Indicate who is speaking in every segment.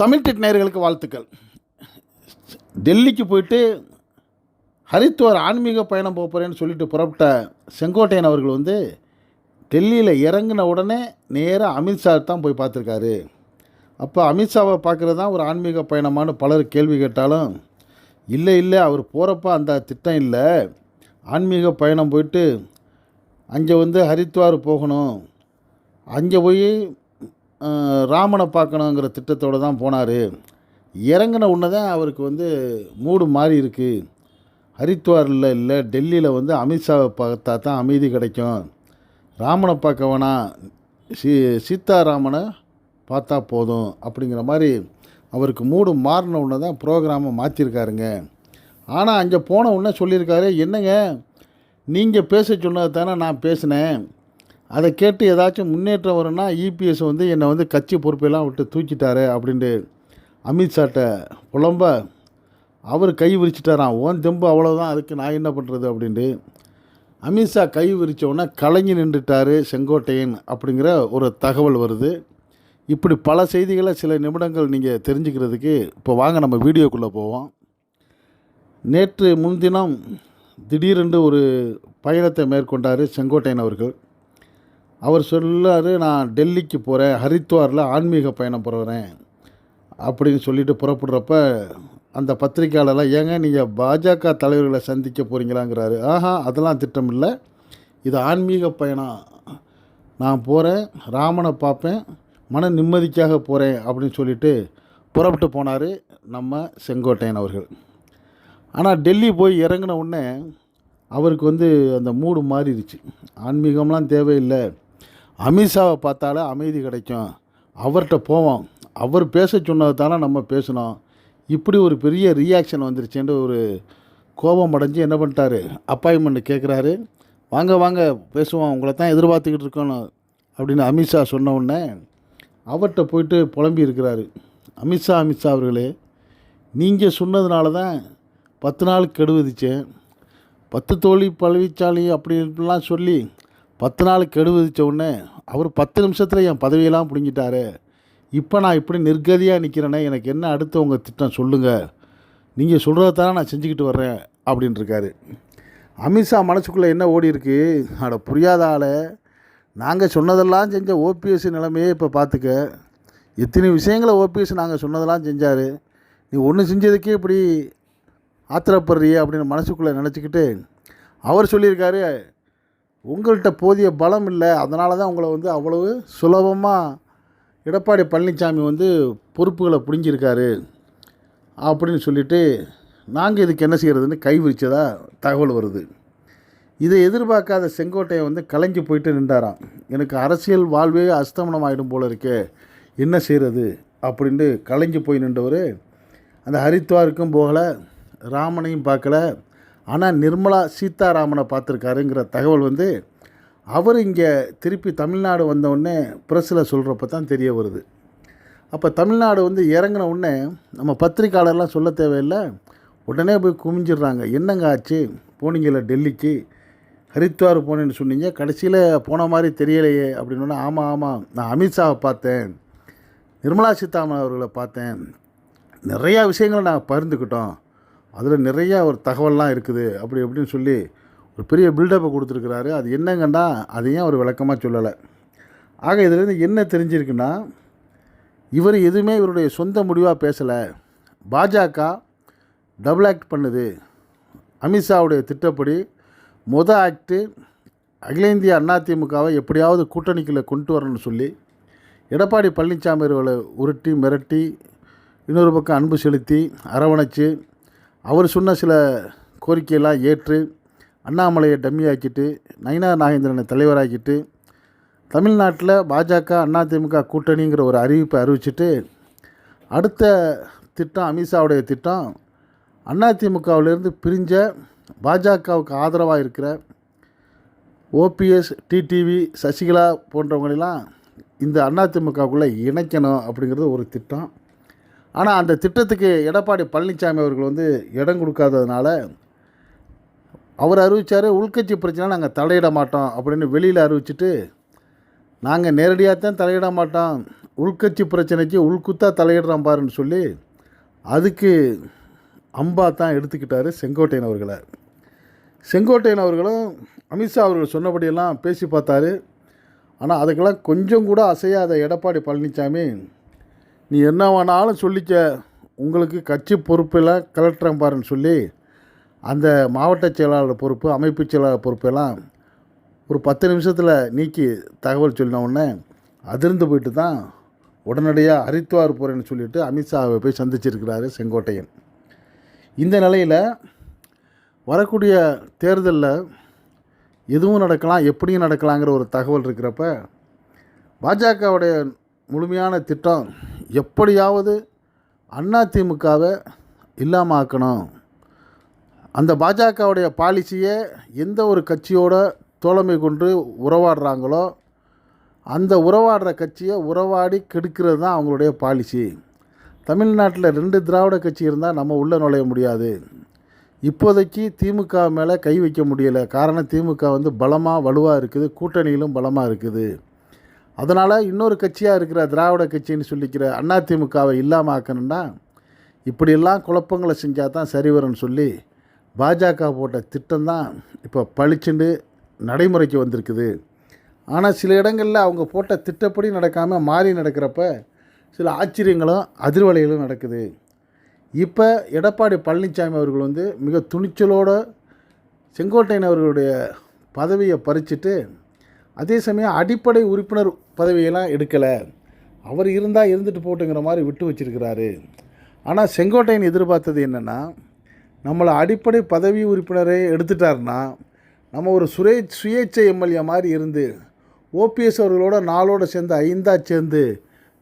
Speaker 1: Tamil dead நேயர்களுக்கு வாழ்த்துக்கள். டெல்லிக்கு போயிட்டு ஹரித்வார் ஆன்மீக பயணம் போக போகிறேன்னு சொல்லிட்டு புறப்பட்ட செங்கோட்டையன் அவர்கள் வந்து டெல்லியில் இறங்கின உடனே நேராக அமித்ஷா தான் போய் பார்த்துருக்காரு. அப்போ அமித்ஷாவை பார்க்குறது தான் ஒரு ஆன்மீக பயணமானு பலர் கேள்வி கேட்டாலும் இல்லை இல்லை அவர் போகிறப்ப அந்த திட்டம் இல்லை. ஆன்மீக பயணம் போயிட்டு அங்கே வந்து ஹரித்வார் போகணும். அங்கே போய் ராமனை பார்க்கணுங்கிற திட்டத்தோடு தான் போனார். இறங்கின உடனே தான் அவருக்கு வந்து மூடு மாறி இருக்குது ஹரித்வாரில் இல்லை டெல்லியில் வந்து அமித்ஷாவை பார்த்தா தான் அமைதி கிடைக்கும். ராமனை பார்க்க வேணாம் சீ சீதாராமனை பார்த்தா போதும் அப்படிங்கிற மாதிரி அவருக்கு மூடு மாறின உடனே தான் ப்ரோக்ராமை மாற்றிருக்காருங்க ஆனால் அங்கே போன உடனே சொல்லியிருக்காரு என்னங்க நீங்கள் பேச சொன்னது தானே நான் பேசினேன். அதை கேட்டு ஏதாச்சும் முன்னேற்றம் வரும்னா இபிஎஸ் வந்து என்னை வந்து கட்சி பொறுப்பெல்லாம் விட்டு தூக்கிட்டாரு அப்படின்ட்டு அமித்ஷாட்ட புலம்ப அவர் கை விரிச்சிட்டாராம் ஓன் தெம்பு அவ்வளோதான் அதுக்கு நான் என்ன பண்ணுறது அப்படின்ட்டு அமித்ஷா கை விரிச்ச கலங்கி நின்றுட்டாரு செங்கோட்டையன் அப்படிங்கிற ஒரு தகவல் வருது. இப்படி பல செய்திகளை சில நிமிடங்கள் நீங்கள் தெரிஞ்சுக்கிறதுக்கு இப்போ வாங்க நம்ம வீடியோக்குள்ளே போவோம். நேற்று முன்தினம் திடீரென்று ஒரு பயணத்தை மேற்கொண்டார் செங்கோட்டையன் அவர்கள். அவர் சொல்லாரு நான் டெல்லிக்கு போகிறேன் ஹரித்வாரில் ஆன்மீக பயணம் போகிறேன் அப்படின்னு சொல்லிட்டு புறப்படுறப்ப அந்த பத்திரிக்கையாளர்லாம் ஏங்க நீங்கள் பாஜக தலைவர்களை சந்திக்க போகிறீங்களாங்கிறாரு ஆஹா அதெல்லாம் திட்டம் இல்லை. இது ஆன்மீக பயணம். நான் போகிறேன் ராமனை பார்ப்பேன் மன நிம்மதிக்காக போகிறேன் அப்படின்னு சொல்லிட்டு புறப்பட்டு போனார் நம்ம செங்கோட்டையன் அவர்கள். ஆனால் டெல்லி போய் இறங்கின உடனே அவருக்கு வந்து அந்த மூடு மாறிடுச்சு. ஆன்மீகம்லாம் தேவையில்லை. அமித்ஷாவை பார்த்தாலே அமைதி கிடைக்கும். அவர்கிட்ட போவோம். அவர் பேச சொன்னது தானே நம்ம பேசணும் இப்படி ஒரு பெரிய ரியாக்ஷன் வந்துருச்சுன்ற ஒரு கோபம் அடைஞ்சு என்ன பண்ணிட்டாரு? அப்பாயின்மெண்ட் கேட்குறாரு வாங்க வாங்க பேசுவோம். உங்களை தான் எதிர்பார்த்துக்கிட்டு இருக்கணும் அப்படின்னு அமித்ஷா சொன்ன உடனே அவர்கிட்ட போயிட்டு புலம்பி இருக்கிறாரு. அமித்ஷா அமித்ஷா அவர்களே நீங்கள் சொன்னதுனால தான் பத்து நாள் கெடுவிதிச்சேன். பத்து தோழி பழவிச்சாலி அப்படின்லாம் சொல்லி பத்து நாள் கெடு விதித்த உடனே அவர் பத்து நிமிஷத்தில் என் பதவியெல்லாம் பிடுங்கிட்டாரு. இப்போ நான் இப்படி நிர்கதியாக நிற்கிறேனே எனக்கு என்ன அடுத்து உங்கள் திட்டம் சொல்லுங்கள் நீங்கள் சொல்கிறத தானே நான் செஞ்சுக்கிட்டு வர்றேன் அப்படின்ட்டுருக்காரு அமித்ஷா மனசுக்குள்ளே என்ன ஓடி இருக்கு? அட புரியாத ஆளை. நாங்கள் சொன்னதெல்லாம் செஞ்ச ஓபிஎஸ் நிலைமையே இப்போ பார்த்துக்க எத்தனை விஷயங்களை ஓபிஎஸ் நாங்கள் சொன்னதெல்லாம் செஞ்சார். நீ ஒன்று செஞ்சதுக்கே இப்படி ஆத்திரப்படுறியே அப்படின்னு மனசுக்குள்ளே நினச்சிக்கிட்டு அவர் சொல்லியிருக்காரு உங்கள்கிட்ட போதிய பலம் இல்லை அதனால தான் உங்களை வந்து அவ்வளவு சுலபமாக எடப்பாடி பழனிசாமி வந்து பொறுப்புகளை பிடுங்கியிருக்காரு அப்படின்னு சொல்லிட்டு நாங்கள் இதுக்கு என்ன செய்கிறதுன்னு கைவிரிச்சதாக தகவல் வருது. இதை எதிர்பார்க்காத செங்கோட்டையை வந்து கலைஞ்சு போயிட்டு நின்றாராம். எனக்கு அரசியல் வாழ்வே அஸ்தமனம் ஆகிடும் போல இருக்கே என்ன செய்கிறது அப்படின்ட்டு கலைஞ்சு போய் நின்றவர். அந்த ஹரித்வாருக்கும் போகலை ராமனையும் பார்க்கல ஆனால் நிர்மலா சீதாராமனை பார்த்துருக்காருங்கிற தகவல் வந்து அவர் இங்கே திருப்பி தமிழ்நாடு வந்தவுடனே ப்ரெஸ்ஸில் சொல்கிறப்ப தான் தெரிய வருது. அப்போ தமிழ்நாடு வந்து இறங்கின உடனே நம்ம பத்திரிக்கையாளர்லாம் சொல்ல தேவையில்லை. உடனே போய் குமிஞ்சிடுறாங்க. என்னங்க ஆச்சு? போனீங்கள டெல்லிக்கு? ஹரித்வார் போனேன்னு சொன்னீங்க. கடைசியில் போன மாதிரி தெரியலையே அப்படின்னு ஆமாம் ஆமாம் நான் அமித்ஷாவை பார்த்தேன். நிர்மலா சீதாராமன் அவர்களை பார்த்தேன். நிறையா விஷயங்களை நான் பகிர்ந்துக்கிட்டோம். அதில் நிறையா ஒரு தகவல்லாம் இருக்குது அப்படி அப்படின்னு சொல்லி ஒரு பெரிய பில்டப்பை கொடுத்துருக்குறாரு. அது என்னங்கன்னா அதையும் அவர் விளக்கமாக சொல்லலை? ஆக இதுலேருந்து என்ன தெரிஞ்சிருக்குன்னா இவர் எதுவுமே இவருடைய சொந்த முடிவாக பேசலை. பாஜக டபுள் ஆக்ட் பண்ணுது. அமித்ஷாவுடைய திட்டப்படி மொத ஆக்டு அகில இந்திய அதிமுகவை எப்படியாவது கூட்டணிக்குள்ளே கொண்டு வரணும்னு சொல்லி எடப்பாடி பழனிசாமி அவர்களை உருட்டி மிரட்டி இன்னொரு பக்கம் அன்பு செலுத்தி அரவணைச்சு அவர் சொன்ன சில கோரிக்கையெல்லாம் ஏற்று அண்ணாமலையை டம்மி ஆக்கிட்டு நயினா நாகேந்திரனை தலைவராக்கிட்டு தமிழ்நாட்டில் பாஜக அதிமுக கூட்டணிங்கிற ஒரு அறிவிப்பை அறிவிச்சிட்டு அடுத்த திட்டம் அமித்ஷாவுடைய திட்டம் அதிமுகவிலிருந்து பிரிஞ்ச பாஜகவுக்கு ஆதரவாக இருக்கிற ஓபிஎஸ் டிடிவி சசிகலா போன்றவங்களெல்லாம் இந்த அதிமுகவுக்குள்ளே இணைக்கணும் அப்படிங்கிறது ஒரு திட்டம். ஆனால் அந்த திட்டத்துக்கு எடப்பாடி பழனிசாமி அவர்கள் வந்து இடம் கொடுக்காததுனால அவர் அறிவித்தார் உள்கட்சி பிரச்சனை நாங்கள் தலையிட மாட்டோம் அப்படின்னு வெளியில் அறிவிச்சிட்டு நாங்கள் நேரடியாக தான் தலையிட மாட்டோம். உள்கட்சி பிரச்சனைக்கு உள்குத்தாக தலையிடுறோம் பாருன்னு சொல்லி அதுக்கு அம்பா தான் எடுத்துக்கிட்டார் செங்கோட்டையன் அவர்களை. செங்கோட்டையன் அவர்களும் அமித்ஷா அவர்கள் சொன்னபடியெல்லாம் பேசி பார்த்தாரு. ஆனால் அதுக்கெல்லாம் கொஞ்சம் கூட அசையாத எடப்பாடி பழனிசாமி நீ என்ன வேணாலும் சொல்லிக்க. உங்களுக்கு கட்சி பொறுப்பில் கலெக்டரம் பாருன்னு சொல்லி அந்த மாவட்ட செயலாளர் பொறுப்பு அமைப்பு செயலாளர் பொறுப்பெல்லாம் ஒரு பத்து நிமிஷத்தில் நீக்கி தகவல் சொன்ன உடனே அதிர்ந்து போயிட்டு தான் உடனடியாக ஹரித்வார் போகிறேன்னு சொல்லிட்டு அமித்ஷாவை போய் சந்திச்சிருக்கிறாரு செங்கோட்டையன். இந்த நிலையில் வரக்கூடிய தேர்தலில் எதுவும் நடக்கலாம் எப்படியும் நடக்கலாங்கிற ஒரு தகவல் இருக்கிறப்ப பாஜகவுடைய முழுமையான திட்டம் எப்படியாவது அதிமுகவை இல்லாமல் ஆக்கணும் அந்த பாஜகவுடைய பாலிசியை எந்த ஒரு கட்சியோட தோழமை கொண்டு உறவாடுறாங்களோ அந்த உறவாடுற கட்சியை உறவாடி கெடுக்கிறது தான் அவங்களுடைய பாலிசி. தமிழ்நாட்டில் ரெண்டு திராவிட கட்சி இருந்தால் நம்ம உள்ளே நுழைய முடியாது. இப்போதைக்கு திமுக மேலே கை வைக்க முடியலை. காரணம் திமுக வந்து பலமாக வலுவாக இருக்குது கூட்டணியிலும் பலமாக இருக்குது. அதனால் இன்னொரு கட்சியாக இருக்கிற திராவிட கட்சின்னு சொல்லிக்கிற அண்ணா திமுகவை இல்லாமல் ஆக்கணும்னா இப்படியெல்லாம் குழப்பங்களை செஞ்சால் தான் சரி வரும்னு சொல்லி பாஜக போட்ட திட்டம் தான் இப்போ பளிச்சுண்டு நடைமுறைக்கு வந்திருக்குது. ஆனால் சில இடங்களில் அவங்க போட்ட திட்டப்படி நடக்காமல் மாறி நடக்கிறப்ப சில ஆச்சரியங்களும் அதிர்வலைகளும் நடக்குது. இப்போ எடப்பாடி பழனிசாமி அவர்கள் வந்து மிக துணிச்சலோடு செங்கோட்டையன் அவர்களுடைய பதவியை பறிச்சுட்டு அதே சமயம் அடிப்படை உறுப்பினர் பதவியெல்லாம் எடுக்கலை. அவர் இருந்தால் இருந்துட்டு போட்டுங்கிற மாதிரி விட்டு வச்சிருக்கிறாரு. ஆனால் செங்கோட்டையன் எதிர்பார்த்தது என்னென்னா நம்மளை அடிப்படை பதவி உறுப்பினரை எடுத்துட்டார்னா நம்ம ஒரு சுரே சுயேட்சை எம்எல்ஏ மாதிரி இருந்து ஓபிஎஸ் அவர்களோட நாளோடு சேர்ந்து ஐந்தாக சேர்ந்து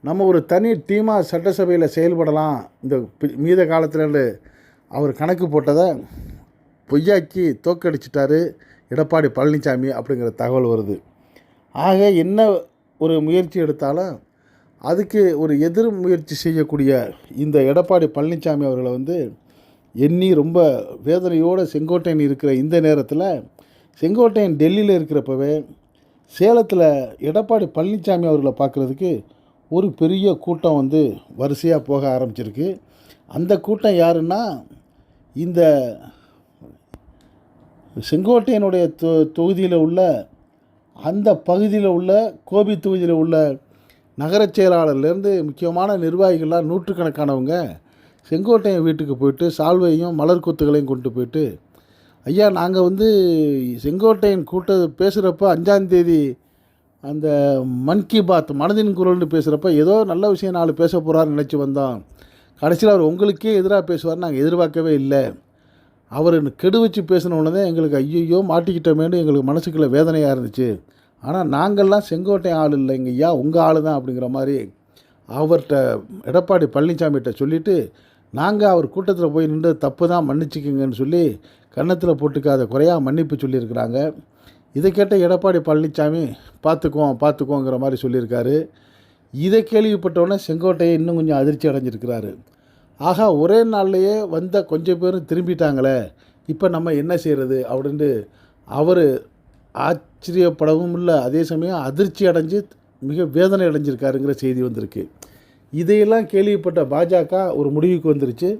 Speaker 1: நம்ம ஒரு தனி டீமாக சட்டசபையில் செயல்படலாம். இந்த மீத காலத்தில் அவர் கணக்கு போட்டதை பொய்யாக்கி தோக்கடிச்சிட்டாரு எடப்பாடி பழனிசாமி அப்படிங்கிற தகவல் வருது. ஆக என்ன ஒரு முயற்சி எடுத்தாலும் அதுக்கு ஒரு எதிர் முயற்சி செய்யக்கூடிய இந்த எடப்பாடி பழனிசாமி அவர்களை வந்து எண்ணி ரொம்ப வேதனையோடு செங்கோட்டையன் இருக்கிற இந்த நேரத்தில் செங்கோட்டையன் டெல்லியில் இருக்கிறப்பவே சேலத்தில் எடப்பாடி பழனிசாமி அவர்களை பார்க்குறதுக்கு ஒரு பெரிய கூட்டம் வந்து வரிசையாக போக ஆரம்பிச்சிருக்கு. அந்த கூட்டம் யாருன்னா இந்த செங்கோட்டையனுடைய தொ தொகுதியில் உள்ள அந்த பகுதியில் உள்ள கோபி தொகுதியில் உள்ள நகரச் செயலாளர்லேருந்து முக்கியமான நிர்வாகிகள்லாம் நூற்றுக்கணக்கானவங்க செங்கோட்டையன் வீட்டுக்கு போயிட்டு சால்வையும் மலர் கொத்துகளையும் கொண்டு போயிட்டு ஐயா நாங்கள் வந்து செங்கோட்டையன் கூட்ட பேசுகிறப்ப அஞ்சாந்தேதி அந்த மன் கி பாத் மனதின் குரல்னு பேசுகிறப்ப ஏதோ நல்ல விஷயம் நாலு பேச போகிறாருன்னு நினச்சி வந்தோம் கடைசியில் அவர் உங்களுக்கே எதிராக பேசுவார் நாங்கள் எதிர்பார்க்கவே இல்லை. அவர் கெடு வச்சு பேசின தான் எங்களுக்கு ஐயோ மாட்டிக்கிட்டோமேனு எங்களுக்கு மனசுக்குள்ளே வேதனையாக இருந்துச்சு. ஆனால் நாங்கள்லாம் செங்கோட்டை ஆள் இல்லைங்க ஐயா உங்கள் ஆள் தான் அப்படிங்கிற மாதிரி அவர்கிட்ட எடப்பாடி பழனிசாமிகிட்ட சொல்லிவிட்டு நாங்கள் அவர் கூட்டத்தில் போய் நின்று தப்பு தான் மன்னிச்சிக்கங்கன்னு சொல்லி கன்னத்தில் போட்டுக்காத குறையாக மன்னிப்பு சொல்லியிருக்கிறாங்க. இதை கேட்ட எடப்பாடி பழனிசாமி பார்த்துக்குவோம் பார்த்துக்குவோங்கிற மாதிரி சொல்லியிருக்காரு. இதை கேள்விப்பட்டோன்னே செங்கோட்டையை இன்னும் கொஞ்சம் அதிர்ச்சி அடைஞ்சிருக்கிறாரு. ஆகா ஒரே நாள்லையே வந்த கொஞ்சம் பேரும் திரும்பிட்டாங்களே இப்போ நம்ம என்ன செய்கிறது அப்படின்ட்டு அவர் ஆச்சரியப்படவும் இல்லை அதே சமயம் அதிர்ச்சி அடைஞ்சு மிக வேதனை அடைஞ்சிருக்காருங்கிற செய்தி வந்திருக்கு. இதையெல்லாம் கேள்விப்பட்ட பாஜக ஒரு முடிவுக்கு வந்துருச்சு.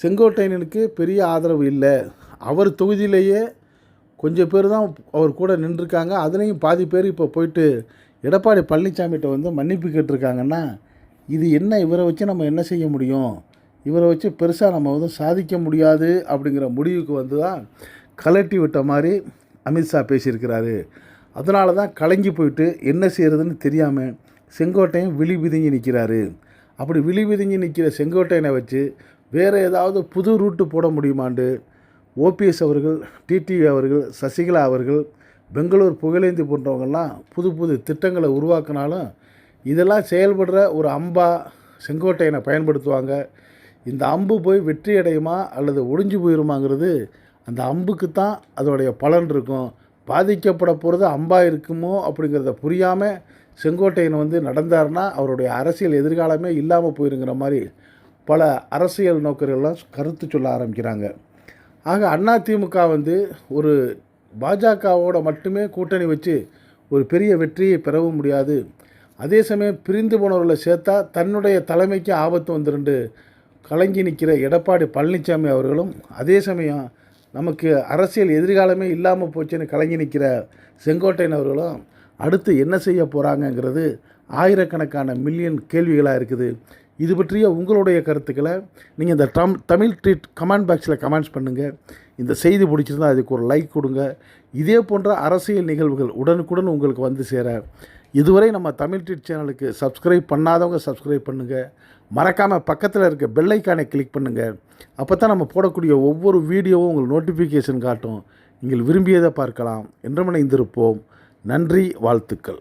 Speaker 1: செங்கோட்டையனுக்கு பெரிய ஆதரவு இல்லை. அவர் தொகுதியிலேயே கொஞ்சம் பேர் தான் அவர் கூட நின்றுருக்காங்க. அதுலேயும் பாதி பேர் இப்போ போயிட்டு எடப்பாடி பழனிசாமிகிட்ட வந்து மன்னிப்பு கேட்டிருக்காங்கன்னா இது என்ன இவரை வச்சு நம்ம என்ன செய்ய முடியும்? இவரை வச்சு பெருசாக நம்ம வந்து சாதிக்க முடியாது அப்படிங்கிற முடிவுக்கு வந்து தான் கலட்டி விட்ட மாதிரி அமித்ஷா பேசியிருக்கிறாரு. அதனால தான் கலங்கி போயிட்டு என்ன செய்கிறதுன்னு தெரியாமல் செங்கோட்டையன் விழி விதுங்கி நிற்கிறாரு அப்படி விழி விதுங்கி நிற்கிற செங்கோட்டையனை வச்சு வேறு ஏதாவது புது ரூட்டு போட முடியுமாண்டு ஓபிஎஸ் அவர்கள் டிடிவி அவர்கள் சசிகலா அவர்கள் பெங்களூர் புகழேந்தி போன்றவங்கள்லாம் புது புது திட்டங்களை உருவாக்கினாலும் இதெல்லாம் செயல்படுற ஒரு அம்பா செங்கோட்டையனை பயன்படுத்துவாங்க. இந்த அம்பு போய் வெற்றி அடையுமா அல்லது ஒடிஞ்சு போயிருமாங்கிறது அந்த அம்புக்கு தான் அதோடைய பலன் இருக்கும். பாதிக்கப்பட போகிறது அம்பாக இருக்குமோ அப்படிங்கிறத புரியாமல் செங்கோட்டையன் வந்து நடந்தார்னா அவருடைய அரசியல் எதிர்காலமே இல்லாமல் போயிருங்கிற மாதிரி பல அரசியல் நோக்கர்கள்லாம் கருத்து சொல்ல ஆரம்பிக்கிறாங்க. ஆக அதிமுக வந்து ஒரு பாஜகவோட மட்டுமே கூட்டணி வச்சு ஒரு பெரிய வெற்றியை பெறவும் முடியாது. அதே சமயம் பிரிந்து போனவர்களை சேர்த்தா தன்னுடைய தலைமைக்கு ஆபத்து வந்துருண்டு. கலங்கி நிற்கிற எடப்பாடி பழனிசாமி அவர்களும் அதே சமயம் நமக்கு அரசியல் எதிர்காலமே இல்லாமல் போச்சுன்னு கலங்கி நிற்கிற செங்கோட்டையன் அவர்களும் அடுத்து என்ன செய்ய போகிறாங்கங்கிறது ஆயிரக்கணக்கான மில்லியன் கேள்விகளாக இருக்குது. இது பற்றிய உங்களுடைய கருத்துக்களை நீங்கள் இந்த டம் தமிழ் ட்ரீட் கமெண்ட் பாக்ஸில் கமெண்ட்ஸ் பண்ணுங்கள் இந்த செய்தி பிடிச்சிருந்தா அதுக்கு ஒரு லைக் கொடுங்க. இதே போன்ற அரசியல் நிகழ்வுகள் உடனுக்குடன் உங்களுக்கு வந்து சேர. இதுவரை நம்ம தமிழ் ட்ரீட் சேனலுக்கு சப்ஸ்கிரைப் பண்ணாதவங்க சப்ஸ்கிரைப் பண்ணுங்கள் மறக்காமல் பக்கத்தில் இருக்க பெல்லைக்கானை கிளிக் பண்ணுங்கள் அப்போ தான் நம்ம போடக்கூடிய ஒவ்வொரு வீடியோவும் உங்களுக்கு நோட்டிஃபிகேஷன் காட்டும். நீங்கள் விரும்பியதை பார்க்கலாம். என்றும் இணைந்திருப்போம் நன்றி வாழ்த்துக்கள்.